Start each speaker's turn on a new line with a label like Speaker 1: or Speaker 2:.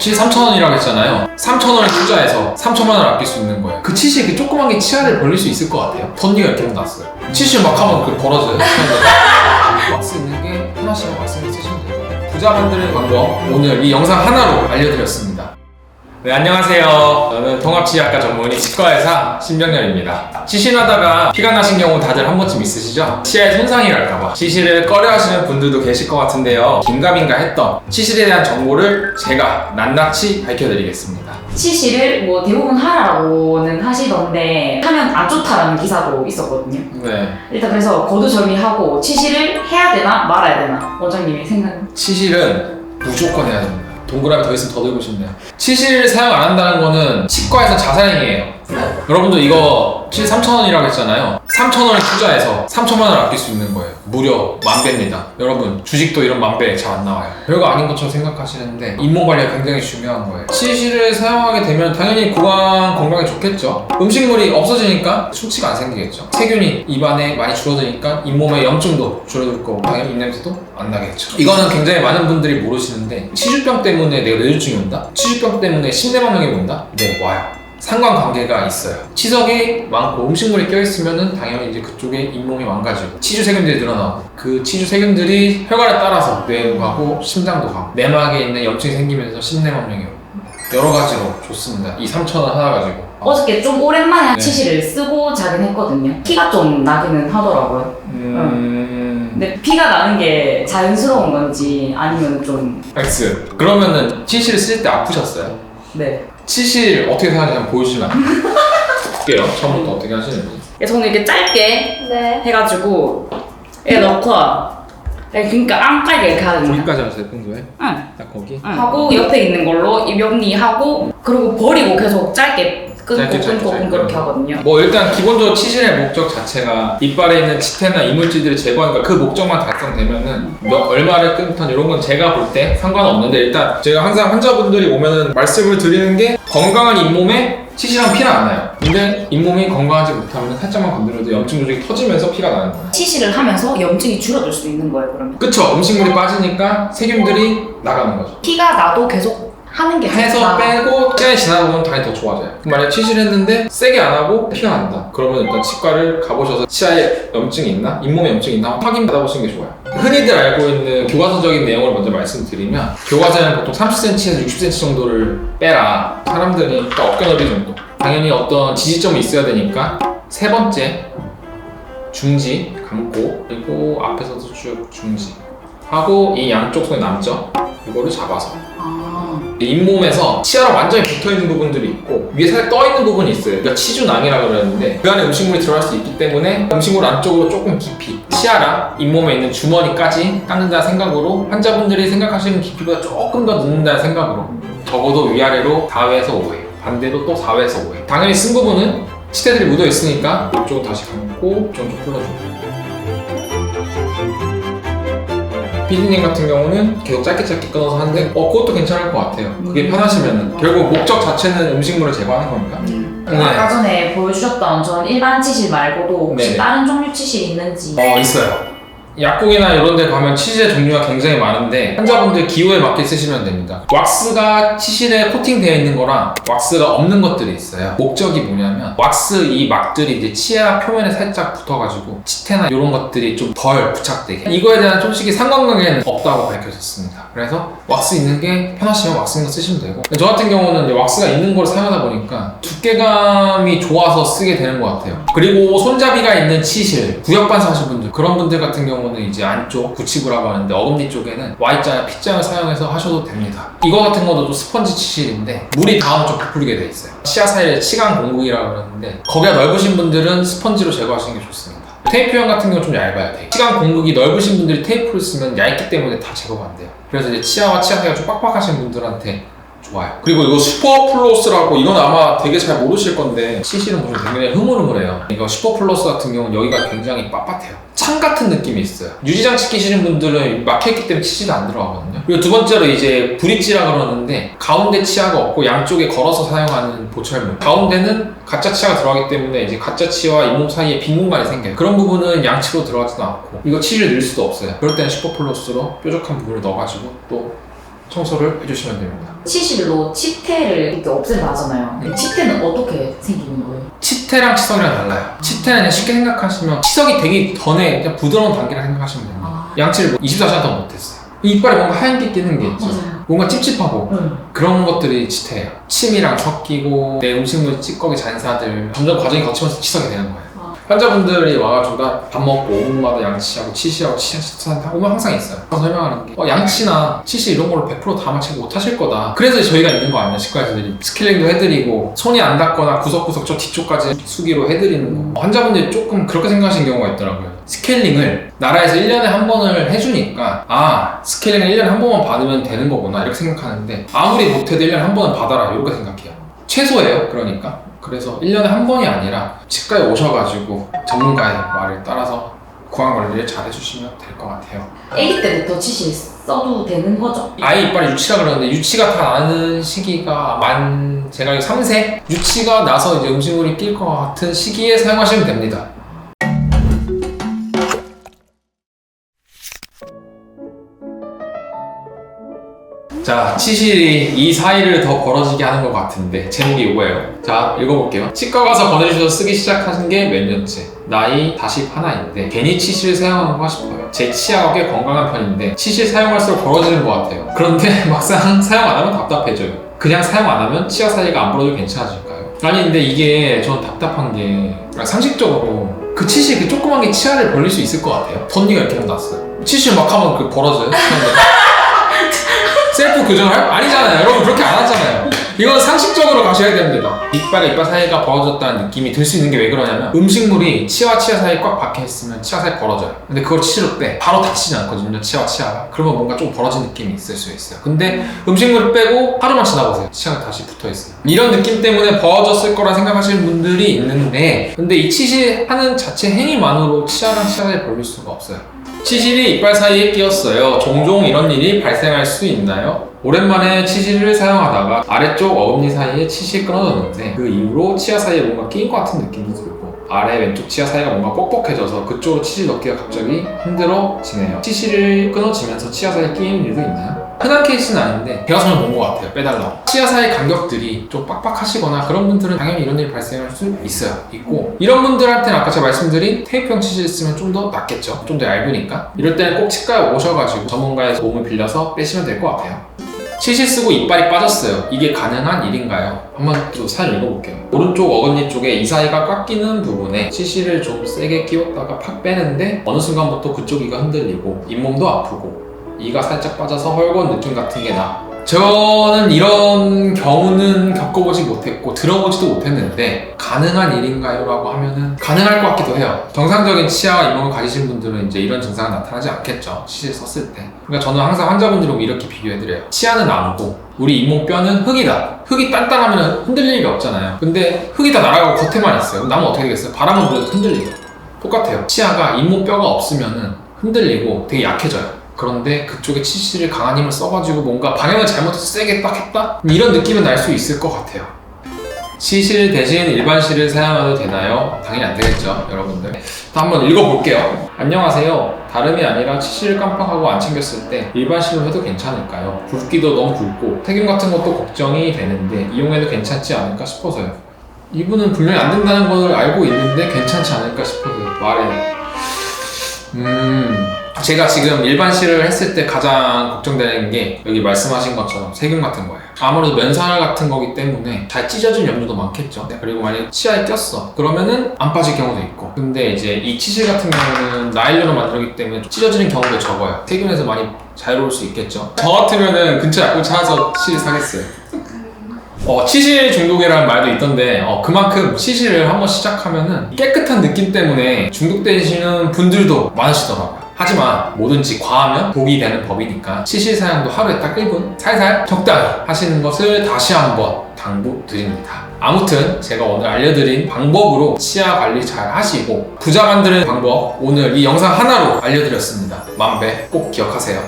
Speaker 1: 치실 3,000원이라고 했잖아요. 3,000원을 투자해서 3천만 원을 아낄 수 있는 거예요. 그 치실 이렇게 조그만 게 치아를 벌릴 수 있을 것 같아요. 덧니가 이렇게 났어요. 치실 막 하면 그 벌어져요. 왁스 있는 게 하나씩 왁스를 쓰시면 돼요. 부자 만드는 방법 오늘 이 영상 하나로 알려드렸습니다. 네, 안녕하세요. 저는 통합치약과 전문의 치과의사 신병렬입니다. 시신하다가 피가 나신 경우 다들 한 번쯤 있으시죠? 치아에 손상이 갈까봐 시실을 꺼려 하시는 분들도 계실 것 같은데요. 긴가민가 했던 시실에 대한 정보를 제가 낱낱이 밝혀드리겠습니다.
Speaker 2: 치실을 뭐 대부분 하라고는 하시던데 하면 안 좋다라는 기사도 있었거든요.
Speaker 1: 네.
Speaker 2: 일단 그래서 거두절미하고 치실을 해야 되나 말아야 되나 원장님이 생각은
Speaker 1: 치실은 무조건 해야 됩니다. 동그라미 더 있으면 더 들고 싶네요. 치실 사용 안 한다는 거는 치과에서 자살행위예요. 여러분들 이거 치실 3,000원이라고 했잖아요. 3,000원을 투자해서 3천만 원을 아낄 수 있는 거예요. 무려 만배입니다. 여러분 주식도 이런 만배 잘 안 나와요. 별거 아닌 것처럼 생각하시는데 잇몸 관리가 굉장히 중요한 거예요. 치실을 사용하게 되면 당연히 구강 건강에 좋겠죠. 음식물이 없어지니까 충치가 안 생기겠죠. 세균이 입안에 많이 줄어드니까 잇몸의 염증도 줄어들 거고 당연히 입냄새도 안 나겠죠. 이거는 굉장히 많은 분들이 모르시는데 치주병 때문에 내가 뇌졸중이 온다? 치주병 때문에 심내망령이 온다? 네 와요. 상관관계가 있어요. 치석이 많고 음식물이 껴있으면은 당연히 이제 그쪽에 잇몸이 망가지고 치주 세균들이 늘어나고 그 치주 세균들이 혈관에 따라서 뇌로 가고 심장도 가고 내막에 있는 염증이 생기면서 심내망령이 오고 여러 가지로 좋습니다. 이 3,000원 하나 가지고
Speaker 2: 어저께 좀 오랜만에
Speaker 1: 네.
Speaker 2: 치실을 쓰고 자긴 했거든요. 피가 좀 나기는 하더라고요.
Speaker 1: 음...
Speaker 2: 근데 피가 나는 게 자연스러운 건지 아니면 좀
Speaker 1: X 그러면은 치실 쓸 때 아프셨어요?
Speaker 2: 네.
Speaker 1: 치실 어떻게 생각하는지 한번 보여주시면 안 돼요? 볼게요. 처음부터 어떻게 하시는지
Speaker 2: 저는 이렇게 짧게
Speaker 3: 네.
Speaker 2: 해가지고 이렇게 넣고 네, 그러니까 안까지 이렇게 하거든요.
Speaker 1: 거기까지 하세요 평소에?
Speaker 2: 응.
Speaker 1: 딱 거기?
Speaker 2: 응. 하고 옆에 있는 걸로 이 명리하고 그리고 버리고 계속 짧게 끊고
Speaker 1: 짧게, 짧게,
Speaker 2: 그렇게 하거든요.
Speaker 1: 뭐 일단 기본적으로 치실의 목적 자체가 이빨에 있는 치태나 이물질들을 제거하니까 그 목적만 달성되면은 몇 얼마를 끊던 이런 건 제가 볼 때 상관없는데 일단 제가 항상 환자분들이 오면은 말씀을 드리는 게 건강한 잇몸에 치실한 피는 안 나요. 근데 잇몸이 건강하지 못하면 살짝만 건드려도 염증 조직이 터지면서 피가 나는 거예요.
Speaker 2: 치실을 하면서 염증이 줄어들 수 있는 거예요. 그러면
Speaker 1: 그쵸? 음식물이 빠지니까 세균들이 나가는 거죠.
Speaker 2: 피가 나도 계속 하는 게
Speaker 1: 해서
Speaker 2: 좋다.
Speaker 1: 빼고 시간이 지나다 보면 당연히 더 좋아져요. 만약에 치실했는데 세게 안 하고 피가 난다. 그러면 일단 치과를 가보셔서 치아에 염증이 있나? 잇몸에 염증이 있나? 확인 받아보시는 게 좋아요. 흔히들 알고 있는 교과서적인 내용을 먼저 말씀드리면 교과서는 보통 30cm에서 60cm 정도를 빼라. 사람들이 딱 어깨 넓이 정도. 당연히 어떤 지지점이 있어야 되니까 세 번째 중지 감고 그리고 앞에서도 쭉 중지 하고 이 양쪽 손에 남죠. 이거를 잡아서
Speaker 2: 아,
Speaker 1: 잇몸에서 치아랑 완전히 붙어 있는 부분들이 있고 위에 살짝 떠 있는 부분이 있어요. 그러니까 치주낭이라고 그러는데 그 안에 음식물이 들어갈 수 있기 때문에 음식물 안쪽으로 조금 깊이 치아랑 잇몸에 있는 주머니까지 깎는다는 생각으로 환자분들이 생각하시는 깊이보다 조금 더 넣는다는 생각으로 적어도 위아래로 4회에서 5회 반대로 또 4회에서 5회 당연히 쓴 부분은 치태들이 묻어 있으니까 이쪽은 다시 감고 이쪽은 좀 풀어주고 피디님 같은 경우는 계속 짧게 짧게 끊어서 하는데 어 그것도 괜찮을 것 같아요. 그게
Speaker 2: 음.
Speaker 1: 편하시면은. 결국 목적 자체는 음식물을 제거하는 거니까 네.
Speaker 2: 아까 전에 보여주셨던 전 일반 치실 말고도 혹시
Speaker 1: 네네.
Speaker 2: 다른 종류 치실 있는지.
Speaker 1: 어 있어요 약국이나 이런 데 가면 치실의 종류가 굉장히 많은데 환자분들 기호에 맞게 쓰시면 됩니다. 왁스가 치실에 코팅되어 있는 거랑 왁스가 없는 것들이 있어요. 목적이 뭐냐면 왁스 이 막들이 이제 치아 표면에 살짝 붙어가지고 치태나 이런 것들이 좀 덜 부착되게. 이거에 대한 솔직히 상관관계는 없다고 밝혀졌습니다. 그래서 왁스 있는 게 편하시면 왁스 있는 거 쓰시면 되고. 저 같은 경우는 이제 왁스가 있는 걸 사용하다 보니까 두께감이 좋아서 쓰게 되는 것 같아요. 그리고 손잡이가 있는 치실 구역 반사 하신 분들 그런 분들 같은 경우는 이제 안쪽 구치부라고 하는데 어금니 쪽에는 Y자나 P자를 사용해서 하셔도 됩니다. 이거 같은 것도 또 스펀지 치실인데 물이 닿으면 좀 부풀게 돼 있어요. 치아 사이에 치간 공국이라고 그러는데 거기가 넓으신 분들은 스펀지로 제거하시는 게 좋습니다. 테이프형 같은 경우는 좀 얇아요 되게. 치간 공국이 넓으신 분들이 테이프를 쓰면 얇기 때문에 다 제거가 안 돼요. 그래서 이제 치아와 치아 사이가 좀 빡빡하신 분들한테 좋아요. 그리고 이거 슈퍼 플러스라고 이건 아마 되게 잘 모르실 건데 치실은 보면 굉장히 흐물흐물해요. 이거 슈퍼 플러스 같은 경우는 여기가 굉장히 빳빳해요. 창 같은 느낌이 있어요. 유지장치 끼시는 분들은 막혀있기 때문에 치실이 안 들어가거든요. 그리고 두 번째로 이제 브릿지라 그러는데 가운데 치아가 없고 양쪽에 걸어서 사용하는 보철물. 가운데는 가짜 치아가 들어가기 때문에 이제 가짜 치아와 잇몸 사이에 빈 공간이 생겨요. 그런 부분은 양치로 들어가지도 않고 이거 치실 넣을 수도 없어요. 그럴 때는 슈퍼 플러스로 뾰족한 부분을 넣어가지고 또 청소를 해주시면 됩니다.
Speaker 2: 치실로 치태를 이렇게 없앤다 하잖아요.
Speaker 1: 음.
Speaker 2: 치태는 어떻게 생기는 거예요?
Speaker 1: 치태랑 치석이랑 달라요. 치태는 그냥 쉽게 생각하시면 치석이 되기 전에 그냥 부드러운 단계라 생각하시면 됩니다.
Speaker 2: 아,
Speaker 1: 양치를 뭐 24시간 동안 못했어요. 이빨에 뭔가 하얀 게 끼는 게 있죠.
Speaker 2: 맞아요.
Speaker 1: 뭔가 찝찝하고
Speaker 2: 응.
Speaker 1: 그런 것들이 치태예요. 침이랑 섞이고 내 음식물 찌꺼기 잔사들 점점 과정이 거치면서 치석이 되는 거예요.
Speaker 2: 아.
Speaker 1: 환자분들이 와가지고 나 밥 먹고 5분마다 양치하고 치시하고 치사하고 오면 항상 있어요. 설명하는 게 어, 양치나 치시 이런 걸로 100%다 마치고 못하실 거다. 그래서 저희가 있는 거 아니야 치과의사들이 스케일링도 해드리고 손이 안 닿거나 구석구석 저 뒤쪽까지 수기로 해드리는 거. 환자분들이 조금 그렇게 생각하시는 경우가 있더라고요. 스케일링을 나라에서 1년에 한 번을 해주니까 아 스케일링을 1년에 한 번만 받으면 되는 거구나 이렇게 생각하는데 아무리 못해도 1년에 한 번은 받아라 이렇게 생각해요. 최소예요 그러니까. 그래서 1년에 한 번이 아니라 치과에 오셔가지고 전문가의 말을 따라서 구강 관리를 잘 해주시면 될 것 같아요.
Speaker 2: 아기 때부터 치실 써도 되는 거죠?
Speaker 1: 아이 이빨에 유치가 그러는데 유치가 다 나는 시기가 만 제가 알기로 3세 유치가 나서 이제 음식물이 낄 것 같은 시기에 사용하시면 됩니다. 자, 치실이 이 사이를 더 벌어지게 하는 것 같은데 제목이 이거예요. 자, 읽어볼게요. 치과 가서 권해주셔서 쓰기 시작하신 게 몇 년째? 나이 41인데 괜히 치실 사용하는가 싶어요. 제 치아가 꽤 건강한 편인데 치실 사용할수록 벌어지는 것 같아요. 그런데 막상 사용 안 하면 답답해져요. 그냥 사용 안 하면 치아 사이가 안 벌어도 괜찮아질까요? 아니 근데 이게 전 답답한 게 상식적으로 그 치실 그 조그만 게 치아를 벌릴 수 있을 것 같아요. 덧니가 이렇게 났어요. 치실 막 하면 그 벌어져요. 셀프 교정을 할? 아니잖아요. 여러분 그렇게 안 하잖아요. 이건 상식적으로 가셔야 됩니다. 이빨과 이빨 사이가 벌어졌다는 느낌이 들 수 있는 게 왜 그러냐면 음식물이 치아와 치아 사이에 꽉 박혀 있으면 치아 사이 벌어져요. 근데 그걸 치실로 빼. 바로 닫히지 않거든요. 치아와 치아가. 그러면 뭔가 좀 벌어진 느낌이 있을 수 있어요. 근데 음식물을 빼고 하루만 지나보세요. 치아가 다시 붙어 있어요. 이런 느낌 때문에 벌어졌을 거라 생각하시는 분들이 있는데 근데 이 치실하는 자체 행위만으로 치아랑 치아 사이 벌릴 수가 없어요. 치실이 이빨 사이에 끼었어요. 종종 이런 일이 발생할 수 있나요? 오랜만에 치실을 사용하다가 아래쪽 어금니 사이에 치실이 끊어졌는데 그 이후로 치아 사이에 뭔가 끼인 것 같은 느낌도 들고 아래 왼쪽 치아 사이가 뭔가 뻑뻑해져서 그쪽으로 치실 넣기가 갑자기 힘들어지네요. 치실이 끊어지면서 치아 사이에 끼이는 일도 있나요? 흔한 케이스는 아닌데 제가 전에 본것 같아요. 빼달라고. 치아 사이 간격들이 좀 빡빡하시거나 그런 분들은 당연히 이런 일이 발생할 수 있어요. 있고 이런 분들한테는 아까 제가 말씀드린 테이프형 치실 쓰면 좀 더 낫겠죠. 좀 더 얇으니까. 이럴 때는 꼭 치과에 오셔가지고 전문가의 도움을 빌려서 빼시면 될 것 같아요. 치실 쓰고 이빨이 빠졌어요. 이게 가능한 일인가요? 한번 또 사연 읽어볼게요. 오른쪽 어금니 쪽에 이 사이가 꽉 끼는 부분에 치실을 좀 세게 끼웠다가 팍 빼는데 어느 순간부터 그쪽 이가 흔들리고 잇몸도 아프고 이가 살짝 빠져서 헐거운 느낌 같은 게 나. 저는 이런 경우는 겪어보지 못했고 들어보지도 못했는데 가능한 일인가요? 라고 하면은 가능할 것 같기도 해요. 정상적인 치아와 잇몸을 가지신 분들은 이제 이런 증상은 나타나지 않겠죠. 치실 썼을 때. 그러니까 저는 항상 환자분들하고 이렇게 비교해드려요. 치아는 나무고 우리 잇몸뼈는 흙이다. 흙이 단단하면 흔들릴 일이 없잖아요. 근데 흙이 다 날아가고 겉에만 있어요. 나무 어떻게 되겠어요? 바람을 불어도 흔들리고. 똑같아요. 치아가 잇몸뼈가 없으면은 흔들리고 되게 약해져요. 그런데 그쪽에 치실을 강한 힘을 써가지고 뭔가 방향을 잘못해서 세게 딱 했다? 이런 느낌은 날 수 있을 것 같아요. 치실 대신 일반 실을 사용해도 되나요? 당연히 안 되겠죠, 여러분들. 또 한번 읽어볼게요. 안녕하세요. 다름이 아니라 치실을 깜빡하고 안 챙겼을 때 일반 실로 해도 괜찮을까요? 굵기도 너무 굵고 세균 같은 것도 걱정이 되는데 이용해도 괜찮지 않을까 싶어서요. 이분은 분명히 안 된다는 걸 알고 있는데 괜찮지 않을까 싶어서요. 말해. 음, 제가 지금 일반 실을 했을 때 가장 걱정되는 게 여기 말씀하신 것처럼 세균 같은 거예요. 아무래도 면살 같은 거기 때문에 잘 찢어질 염려도 많겠죠. 네, 그리고 만약에 치아에 꼈어. 그러면은 안 빠질 경우도 있고. 근데 이제 이 치실 같은 경우는 나일론을 만들기 때문에 좀 찢어지는 경우도 적어요. 세균에서 많이 자유로울 수 있겠죠. 저 같으면은 근처 약국 찾아서 치실 사겠어요. 어, 치실 중독이라는 말도 있던데 어, 그만큼 치실을 한번 시작하면은 깨끗한 느낌 때문에 중독되시는 분들도 많으시더라고요. 하지만 뭐든지 과하면 독이 되는 법이니까 치실 사용도 하루에 딱 1분 살살 적당히 하시는 것을 다시 한번 당부드립니다. 아무튼 제가 오늘 알려드린 방법으로 치아 관리 잘 하시고 부자 만드는 방법 오늘 이 영상 하나로 알려드렸습니다. 만배 꼭 기억하세요.